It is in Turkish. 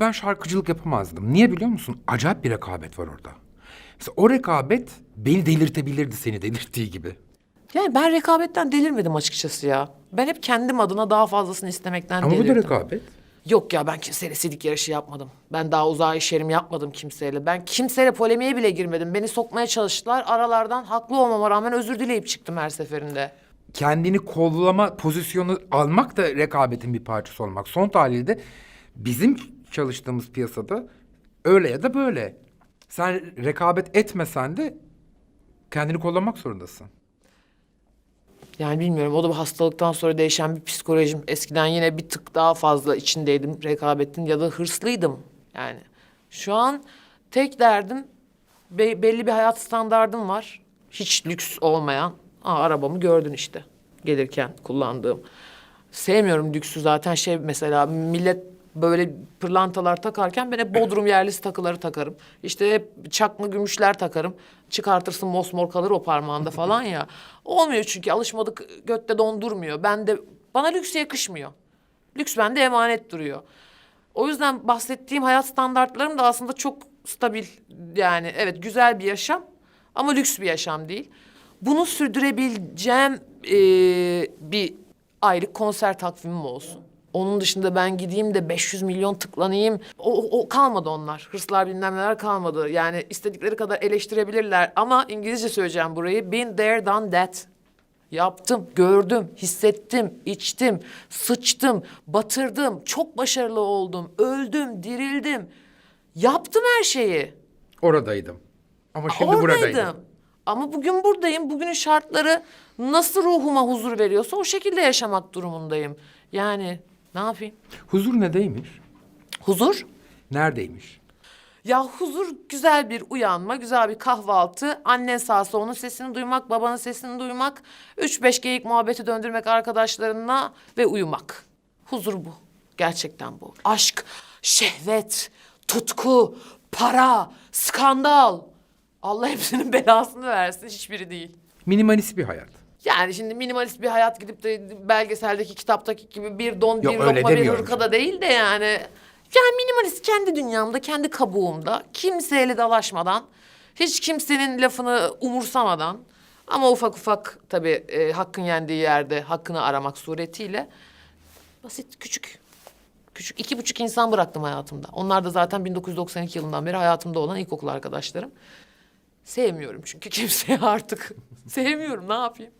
Ben şarkıcılık yapamazdım. Niye biliyor musun? Acayip bir rekabet var orada. Mesela o rekabet beni delirtebilirdi seni delirttiği gibi. Yani ben rekabetten delirmedim açıkçası ya. Ben hep kendim adına daha fazlasını istemekten Ama bu da delirdim. rekabet. Yok ya ben kimseyle sidik yarışı yapmadım. Ben daha uzağa işerim yapmadım kimseyle. Ben kimseyle polemiğe bile girmedim. Beni sokmaya çalıştılar. Aralardan haklı olmama rağmen özür dileyip çıktım her seferinde. Kendini kollama pozisyonu almak da rekabetin bir parçası olmak. Son tahlilde bizim çalıştığımız piyasada öyle ya da böyle. Sen rekabet etmesen de kendini kollamak zorundasın. Yani bilmiyorum o da bu hastalıktan sonra değişen bir psikolojim. Eskiden yine bir tık daha fazla içindeydim rekabetin ya da hırslıydım yani. Şu an tek derdim be- belli bir hayat standardım var. Hiç lüks olmayan. Aa, arabamı gördün işte gelirken kullandığım. Sevmiyorum lüksü zaten şey mesela millet böyle pırlantalar takarken ben hep Bodrum yerlisi takıları takarım. İşte hep çakma gümüşler takarım. Çıkartırsın mosmor kalır o parmağında falan ya. Olmuyor çünkü alışmadık götte dondurmuyor. Ben de bana lüks yakışmıyor. Lüks bende emanet duruyor. O yüzden bahsettiğim hayat standartlarım da aslında çok stabil. Yani evet güzel bir yaşam ama lüks bir yaşam değil. Bunu sürdürebileceğim eee, bir aylık konser takvimim olsun. Onun dışında ben gideyim de 500 milyon tıklanayım. O, o- kalmadı onlar. Hırslar bilmem neler kalmadı. Yani istedikleri kadar eleştirebilirler. Ama İngilizce söyleyeceğim burayı. Been there, done that. Yaptım, gördüm, hissettim, içtim, sıçtım, batırdım, çok başarılı oldum, öldüm, dirildim. Yaptım her şeyi. Oradaydım. Ama şimdi Oradaydım. buradaydım. Ama bugün buradayım. Bugünün şartları nasıl ruhuma huzur veriyorsa o şekilde yaşamak durumundayım. Yani ne yapayım? Huzur nedeymiş? Huzur? Neredeymiş? Ya huzur güzel bir uyanma, güzel bir kahvaltı, annen sağsa onun sesini duymak, babanın sesini duymak, üç beş geyik muhabbeti döndürmek arkadaşlarınla ve uyumak. Huzur bu. Gerçekten bu. Aşk, şehvet, tutku, para, skandal. Allah hepsinin belasını versin, hiçbiri değil. Minimalist bir hayat. Yani şimdi minimalist bir hayat gidip de belgeseldeki kitaptaki gibi bir don, bir Yok, öyle lokma, bir demiyorum hırkada değil de yani. Yani minimalist kendi dünyamda, kendi kabuğumda, kimseyle dalaşmadan, hiç kimsenin lafını umursamadan ama ufak ufak tabii e, hakkın yendiği yerde hakkını aramak suretiyle basit, küçük, küçük iki buçuk insan bıraktım hayatımda. Onlar da zaten 1992 yılından beri hayatımda olan ilkokul arkadaşlarım. Sevmiyorum çünkü kimseyi artık. Sevmiyorum ne yapayım?